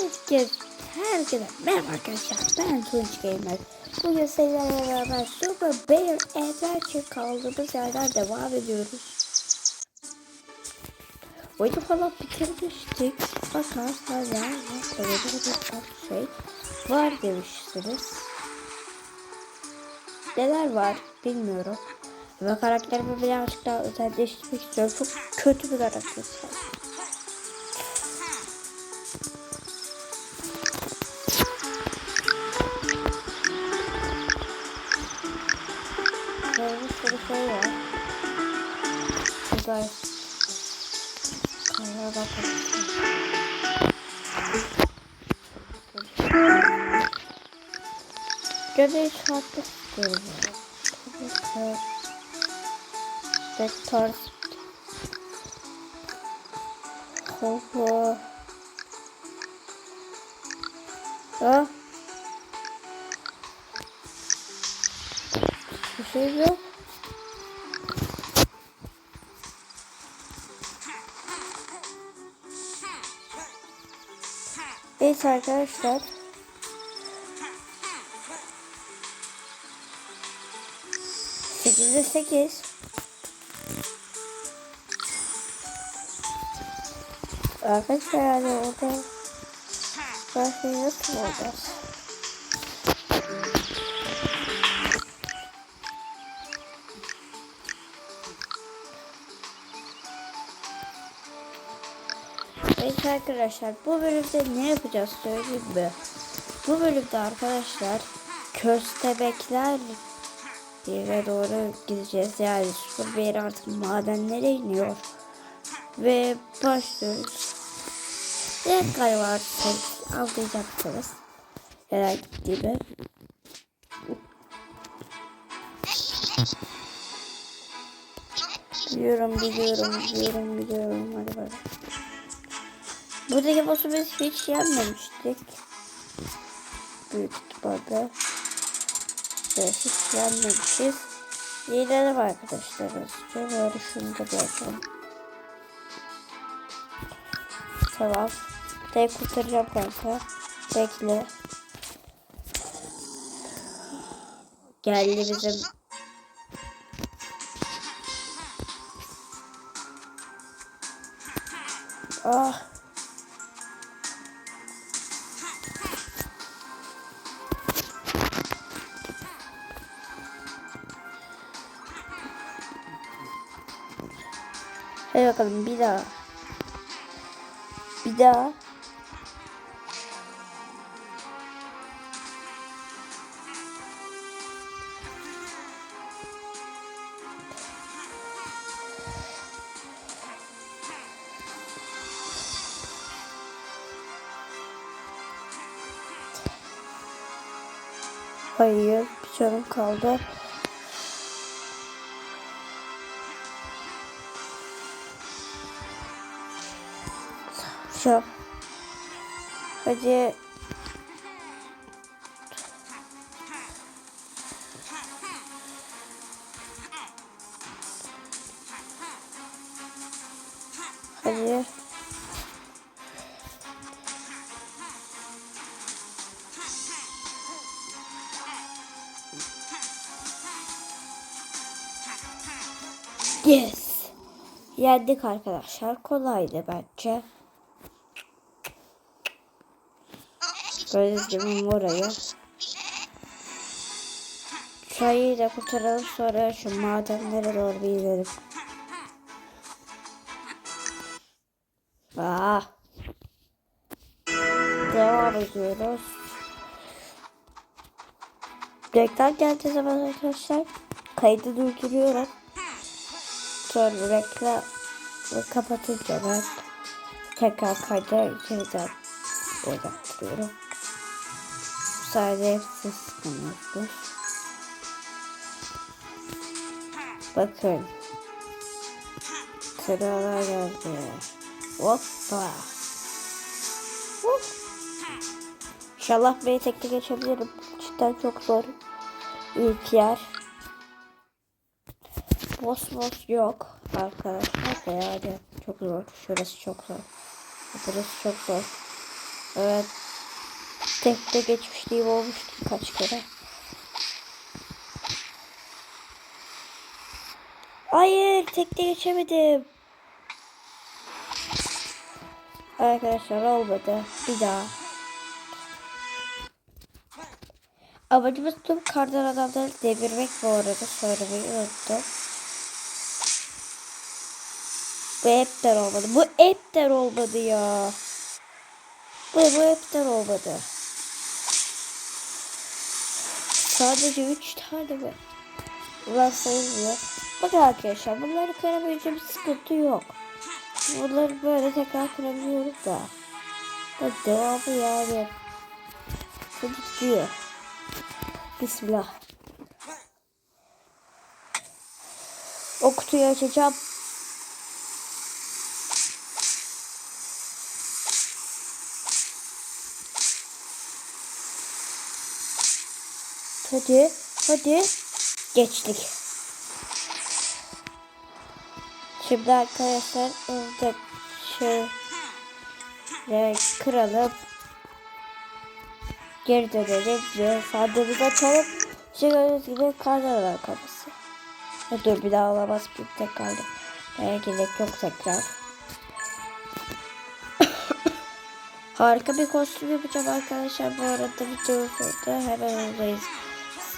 Herkes, herkese merhaba arkadaşlar ben Tunç Gamer. Bugün sizlerle beraber Super Bear Adventure kaldığımız yerden devam ediyoruz. Oyunu falan bitirmiştik. Fakat hala öyle bir şey var demiştiniz. Neler var bilmiyorum. Ve karakterimi birazcık daha özelleştirmek istiyorum. Çok kötü bir karakter. Burada kamera bakalım. Göbeği şartlı ki. Vektör. Hoho. Ah. Bir şey yok. Evet arkadaşlar. Sekizde sekiz. Arkadaşlar yani orada başlayı nasıl olacağız? Evet arkadaşlar bu bölümde ne yapacağız söyleyeyim mi? Bu bölümde arkadaşlar köstebekler yere doğru gideceğiz. Yani bir yere artık madenlere iniyor. Ve başlıyoruz. Ne galiba artık anlayacaksınız. Herhangi gibi. Biliyorum, biliyorum, biliyorum, biliyorum. Hadi bakalım. Buradaki boss'u biz hiç yenmemiştik. Büyük ihtimalle. Evet, hiç yenmemişiz. Yenelim arkadaşlar. Böyle şunu da yapalım. Tamam. Tek kurtaracağım kanka. Bekle. Geldi bizim Ah. Bakalım bir daha. Bir daha. Hayır, bir canım kaldı. Şu. Hadi. Hadi. Yes. Yendik arkadaşlar. Kolaydı bence. Gibi orayı. Çayı da kurtaralım sonra şu madenlere doğru bir gidelim. Ah. Devam ediyoruz. Reklam geldiği zaman arkadaşlar kaydı durduruyorum. Sonra reklam kapatınca ben tekrar kayda yeniden oynattırıyorum. Bu sayede hepsi. Bakın. Kralar geldi. Hoppa. Hop. İnşallah beni tekte geçebilirim. Cidden çok zor. İlk yer. Boss boss yok arkadaşlar. Yani çok zor. Şurası çok zor. Burası çok zor. Evet. Tekte geçmişliğim olmuştu kaç kere. Hayır tekte geçemedim. Arkadaşlar olmadı. Bir daha. Amacımız tüm kardan adamları devirmek bu arada söylemeyi unuttum. Bu hepten olmadı. Bu hepten olmadı ya. Bu, bu hepten olmadı. Sadece 3 tane mi? Ulan sayılmıyor. Bakın arkadaşlar bunları kıramayınca bir sıkıntı yok. Bunları böyle tekrar kırabiliyorum da. Da devamı yani. Hadi gidiyor. Bismillah. O kutuyu açacağım. Hadi, hadi. Geçtik. Şimdi arkadaşlar orada şey kıralım. Geri dönelim ve sandığımızı açalım. İşte gördüğünüz gibi kardan var dur bir daha alamaz bir tek kaldı. Ee, gerek yok tekrar. Harika bir kostüm yapacağım arkadaşlar. Bu arada video sonunda hemen oradayız.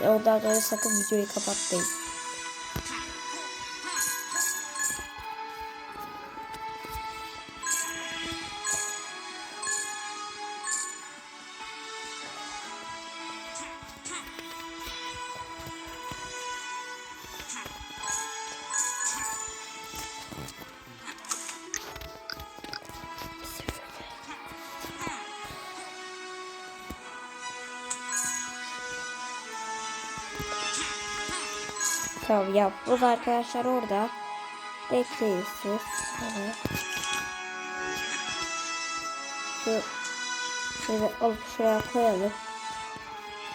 Ondan sonra sakın videoyu kapatmayın. Tamam yap. Bu arkadaşlar orada. Bekleyin siz. Evet. Şu şöyle alıp şuraya koyalım.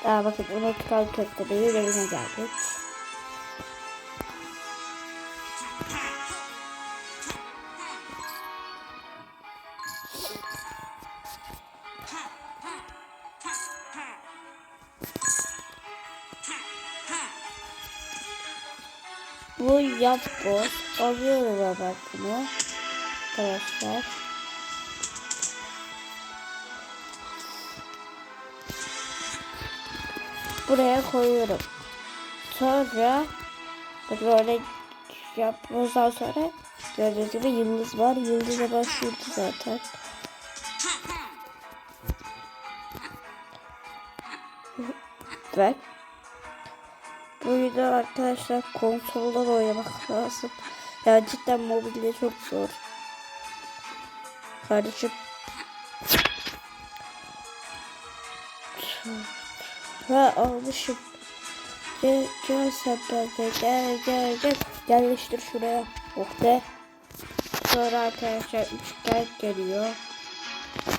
Aa bakın unutkan köfteyi evine geldik. Boz. Alıyorum ben bunu. Arkadaşlar. Buraya koyuyorum. Sonra böyle yapmazdan sonra gördüğünüz gibi yıldız var. Yıldız'a başlıyordu zaten. Bak. Arkadaşlar konsoldan oynamak lazım. Ya cidden mobilde çok zor. Kardeşim. Ha almışım. Gel, gel sen bende gel gel gel. Yerleştir şuraya. Oh be. Sonra arkadaşlar üçgen geliyor.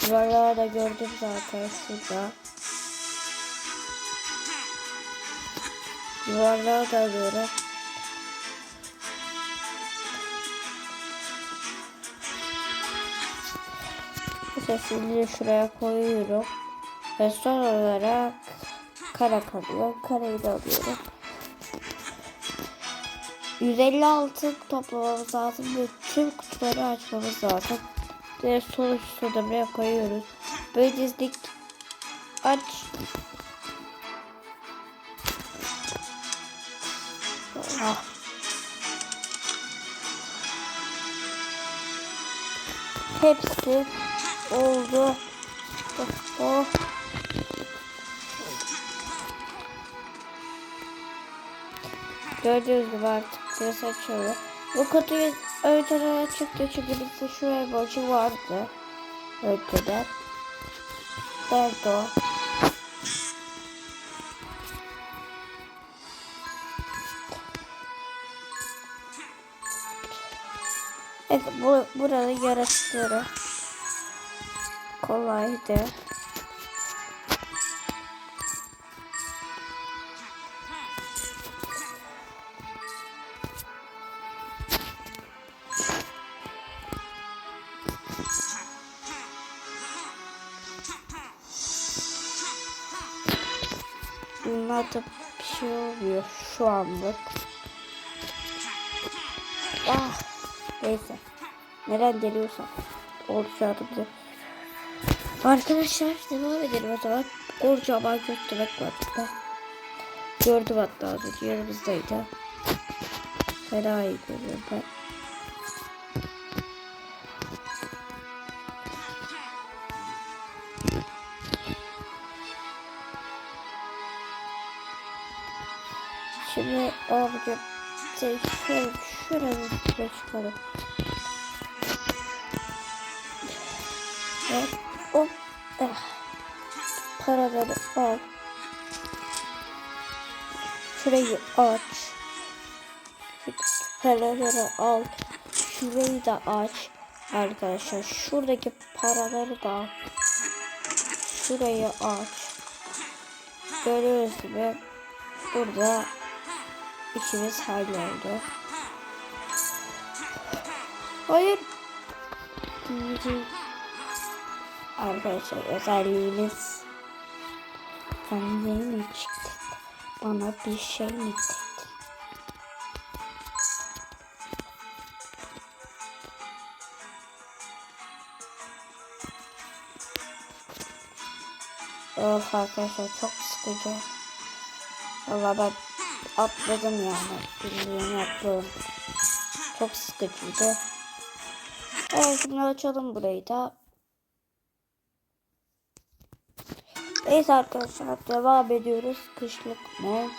Yuvarlağı da gördüm zaten şurada. Yuvarlağı da alıyorum. Sesini şuraya koyuyorum. Ve son olarak kara kalıyor. Karayı da alıyorum. 156 toplamamız lazım ve tüm kutuları açmamız lazım. Ve sonuçta da buraya koyuyoruz. Böyle dizdik. Aç. Hepsi oldu. Oh, oh. Gördüğünüz gibi artık burası açıldı. Bu kutuyu önceden çıktı çünkü bizde şu emoji vardı. Önceden. Nerede o? Evet bu, buranın yaratıkları. Kolaydı. Bunlarda bir şey oluyor şu anlık. Ah, neyse. Neden geliyorsa olacağı bize. Arkadaşlar devam edelim o zaman. Kocaman köstebek var burada. Gördüm hatta az önce yanımızdaydı. Fena iyi görüyorum ben. Şimdi abicim seni şöyle şuraya üstüne çıkalım. Evet. Hop. Ah. Paraları al. Şurayı aç. Paraları al. Şurayı da aç. Arkadaşlar şuradaki paraları da al. Şurayı aç. Görüyoruz gibi burada işimiz halloldu. Hayır. Arkadaşlar özelliğimiz sen ne mi çıktı? Bana bir şey mi dedin? Of arkadaşlar çok sıkıcı. Valla ben atladım yani. Bildiğini atladım. Çok sıkıcıydı. Evet şimdi açalım burayı da. Neyse arkadaşlar devam ediyoruz. Kışlık mod.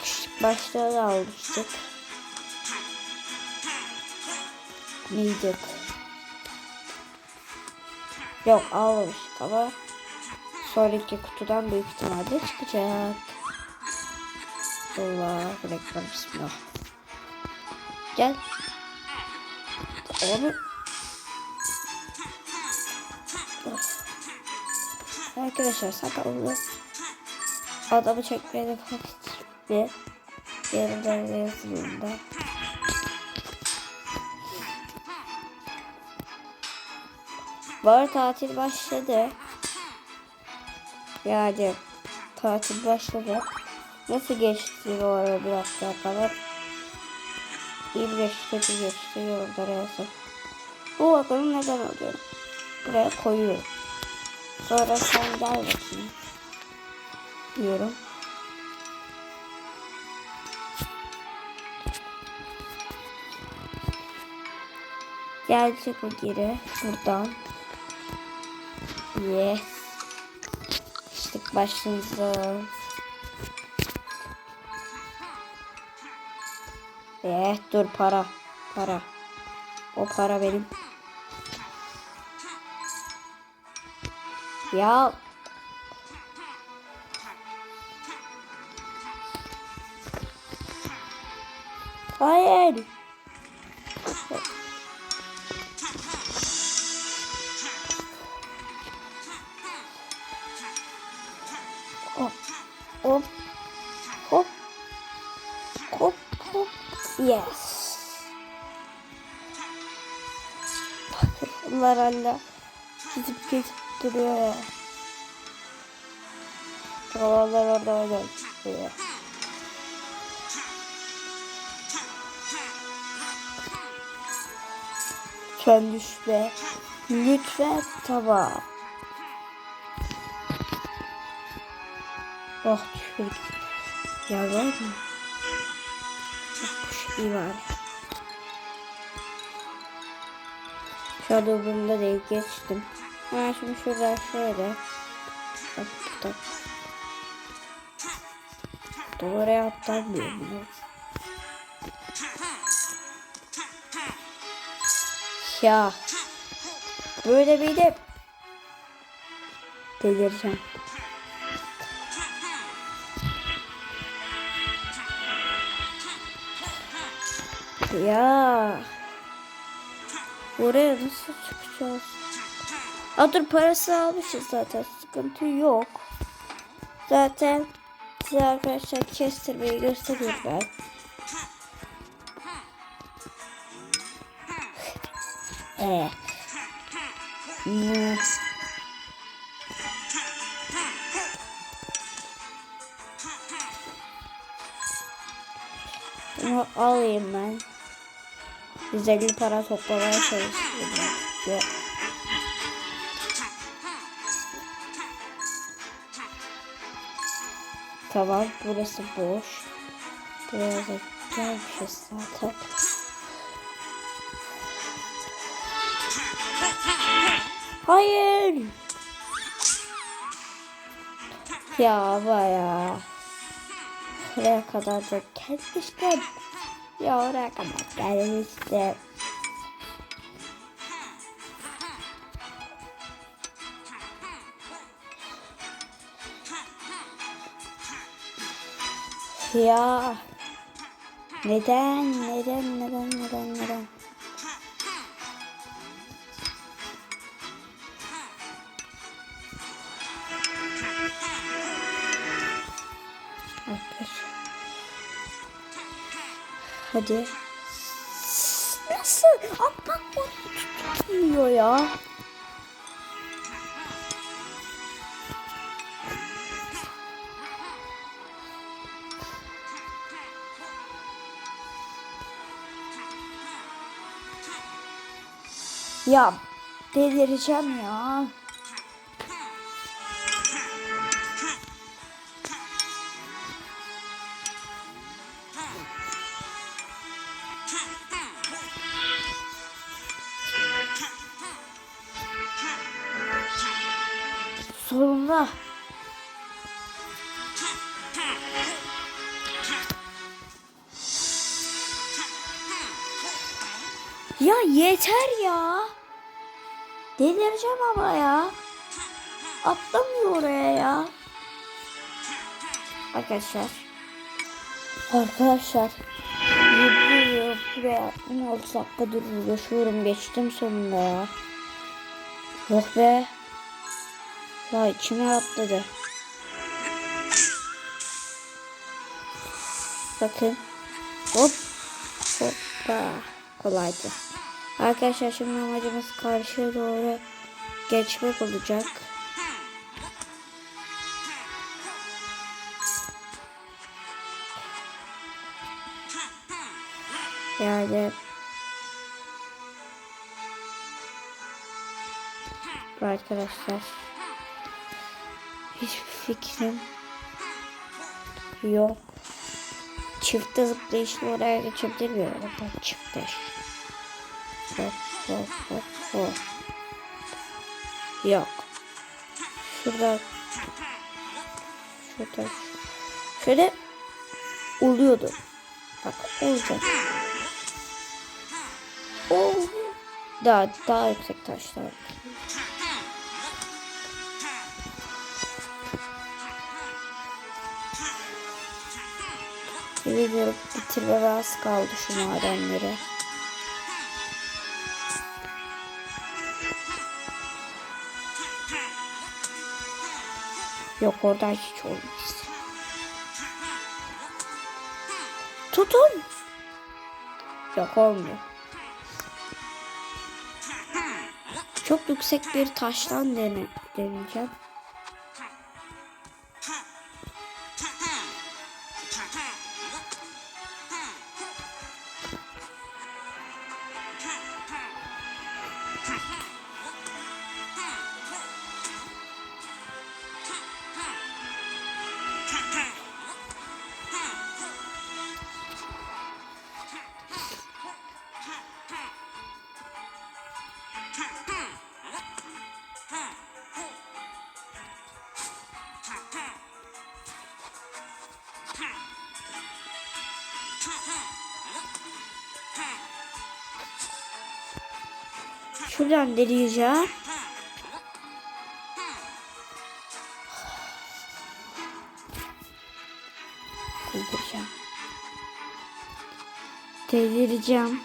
Kışlık başlığı almıştık. Miydik? Yok almamıştık ama sonraki kutudan büyük ihtimalle çıkacak. Allah reklam bismillah. Gel. Onu Arkadaşlar sakallı adamı çekmeye vakit bir yerden yazılımda. Var tatil başladı. Yani tatil başladı. Nasıl geçti bu arada bir hafta kadar? Bir geçti, kötü geçti yorumlara yazın. Bu bakalım neden oluyor? Buraya koyuyorum. Sonra sen gel bakayım. Diyorum. Gelecek o geri. Buradan. Yes. İşte başımıza. Eh dur para. Para. O para benim. Ya. Hayır. Gidip gidip duruyor ya. Havalar orada öyle çıkıyor. Lütfen düşme. Lütfen tamam. Oh düşürdük. Ya var mı? Kuş iyi var. An umurumda değil geçtim. Ha şimdi şurada şöyle. Bak burada. Doğruya atlamıyorum. bunu. Ya. Böyle bir de delireceğim. Ya. Oraya nasıl çıkacağız? Aa dur parası almışız zaten. Sıkıntı yok. Zaten size arkadaşlar kestirmeyi gösteriyorum ben. Ee, Ne? Bunu alayım ben. 150 para toplamaya. Ya. Tamam burası boş. Buraya da gelmişiz zaten. Hayır. Ya baya. Oraya kadar da gelmiştim. Ya oraya kadar gelmiştim. Ya. Neden? Neden? Neden? Neden? Neden? Hadi. Nasıl? Atmak tutmuyor ya. Ya delireceğim ya. Arkadaşlar. Arkadaşlar. Buraya 16 dakikadır uğraşıyorum. Geçtim sonunda ya. Yok be. Ya içime atladı. Bakın. Hop. Hoppa. Kolaydı. Arkadaşlar şimdi amacımız karşıya doğru geçmek olacak. Yani Bu arkadaşlar hiçbir fikrim yok. Çifte zıplayışla oraya geçebilir miyim? Oradan çifte. Hop hop hop hop. Yok. Şurada şurada şöyle oluyordu. Bak olacak. Daha daha yüksek taşlar. Biliyorum bitirmeme az kaldı şu madenleri. Yok oradan hiç olmaz. Tutun. Yok olmuyor. Çok yüksek bir taştan dene, deneyeceğim. Şuradan deneyeceğim. Delireceğim. Delireceğim.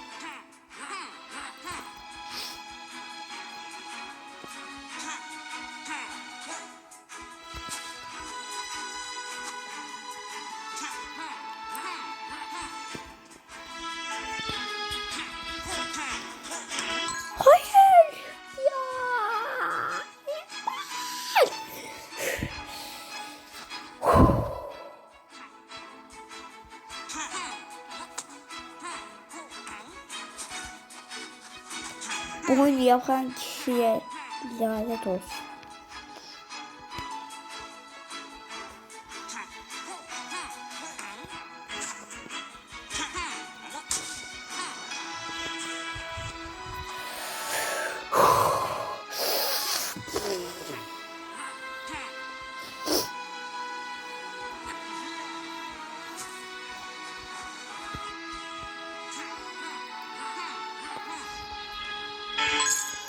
Yapan kişiye lanet olsun.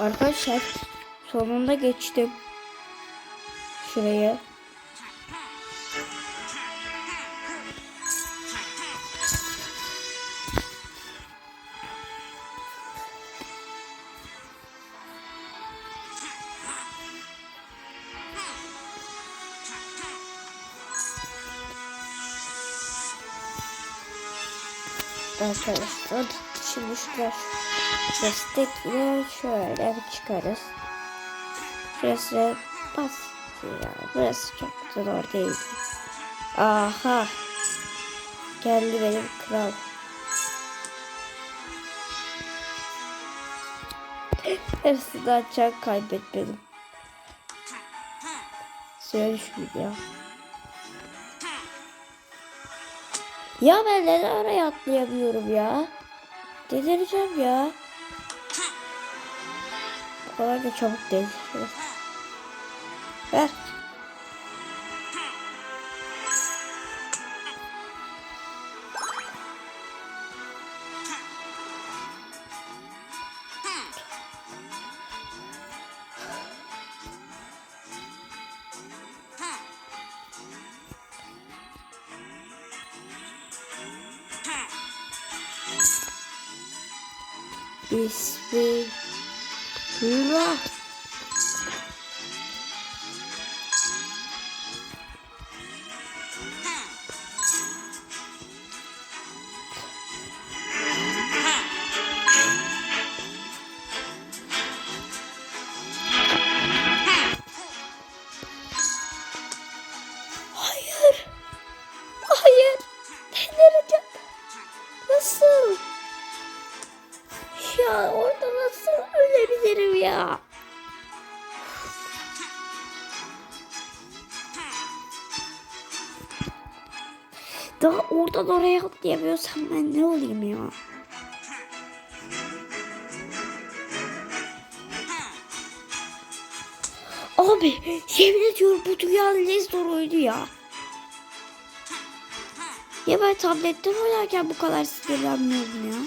Arkadaşlar sonunda geçtim. Şuraya. Arkadaşlar şimdi şuraya destekle şöyle bir çıkarız. Şurası bas ya. Burası çok zor değil. Aha. Geldi benim kral. Hepsinden çok kaybetmedim. Şöyle şuydu ya. Ya ben neden oraya atlayamıyorum ya? Delireceğim ya. Bu kadar da çabuk değil. Ver. Atlayamıyorsam ben ne olayım ya? Abi yemin ediyorum bu dünyanın en zor oyunu ya. Ya ben tabletten oynarken bu kadar sinirlenmiyorum ya.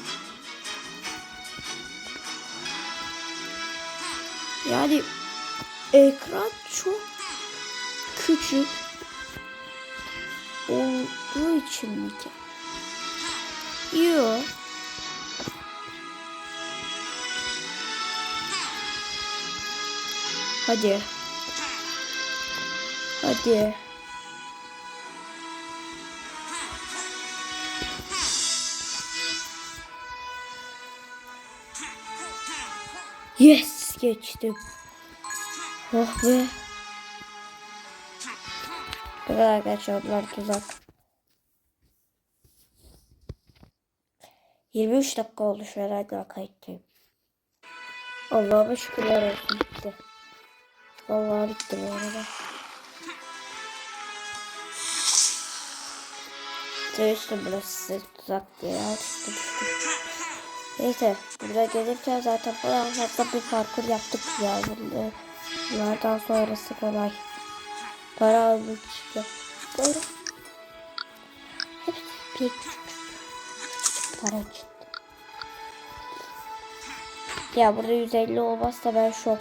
Yani ekran çok küçük olduğu için mi ki? Yok. Hadi. Hadi. Yes geçtim. Oh be. Bu kadar arkadaşlar bunlar tuzak. 23 dakika oldu an hala kayıttayım. Allah'a şükürler olsun bitti. Vallahi bitti bu arada. Demiştim burası tuzak diye. Artık düştüm. Neyse buraya gelirken zaten bayağı fazla bir parkur yaptık ya. Bunlardan sonrası kolay. Para almak işte. Böyle. Hepsi küçük para çıktı. Ya burada 150 olmazsa ben şok.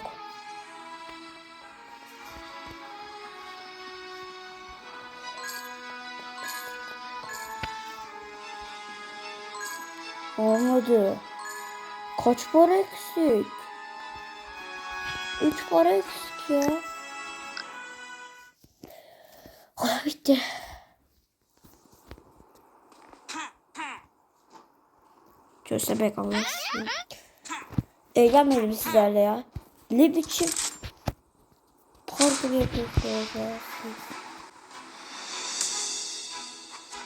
Olmadı. Kaç para eksik? 3 para eksik ya. Ah bitti. Köstebek Allah aşkına. Eğlenmedim sizlerle ya. Ne biçim parkur yapıyorsunuz ya siz.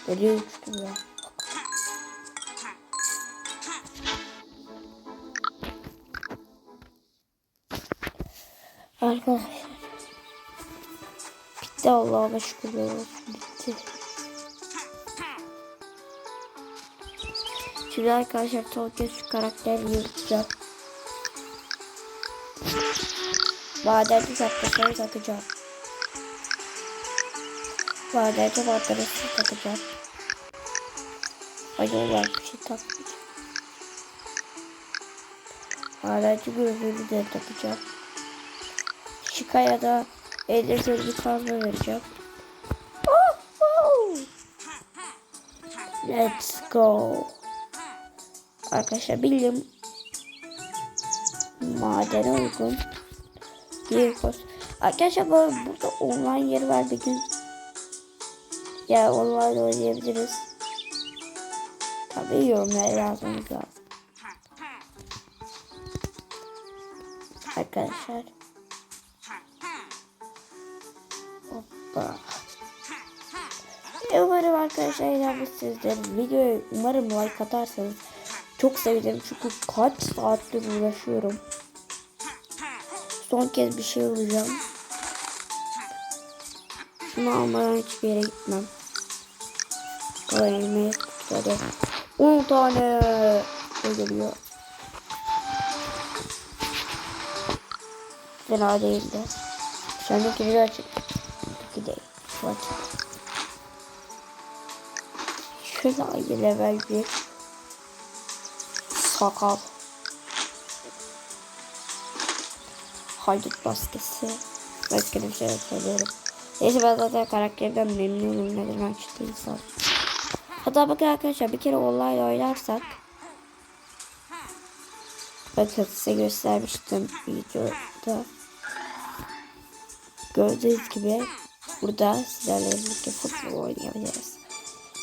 Nereye uçtum ya? Arkadaşlar. Bitti Allah'a şükürler olsun. Bitti. Şimdi arkadaşlar kez şu karakteri yürüteceğim. Madenci şapkasını takacağım. Madenci maddesini takacağım. Acaba var bir şey takmayacağım. Madenci gözlüğünü de takacağım. Şikaya da elde bir kazma vereceğim. Oh. Let's go. Arkadaşlar bildim. Madene uygun. Bir kos. Arkadaşlar bu burada online yeri var bir gün. Ya online oynayabiliriz. Tabii yorumlara yazmamız lazım. Arkadaşlar. Hoppa. Umarım arkadaşlar eğlenmişsinizdir. Videoya umarım like atarsanız çok sevinirim. Çünkü kaç saattir uğraşıyorum. Son kez bir şey alacağım. Şunu almadan hiçbir yere gitmem. Kolay elime tutmadı. 10 tane şey geliyor. Fena değildi. Sendeki bir açık. Şu açık. Şöyle level bir sakal. Haydut baskısı. Başka bir şey söylüyorum. Neyse ben zaten karakterden memnunum neden açtıysam. Hatta bakın arkadaşlar bir kere online oynarsak Bakın size göstermiştim videoda. Gördüğünüz gibi burada sizlerle birlikte futbol oynayabiliriz.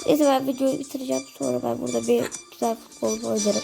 Neyse ben videoyu bitireceğim. Sonra ben burada bir güzel futbol oynarım.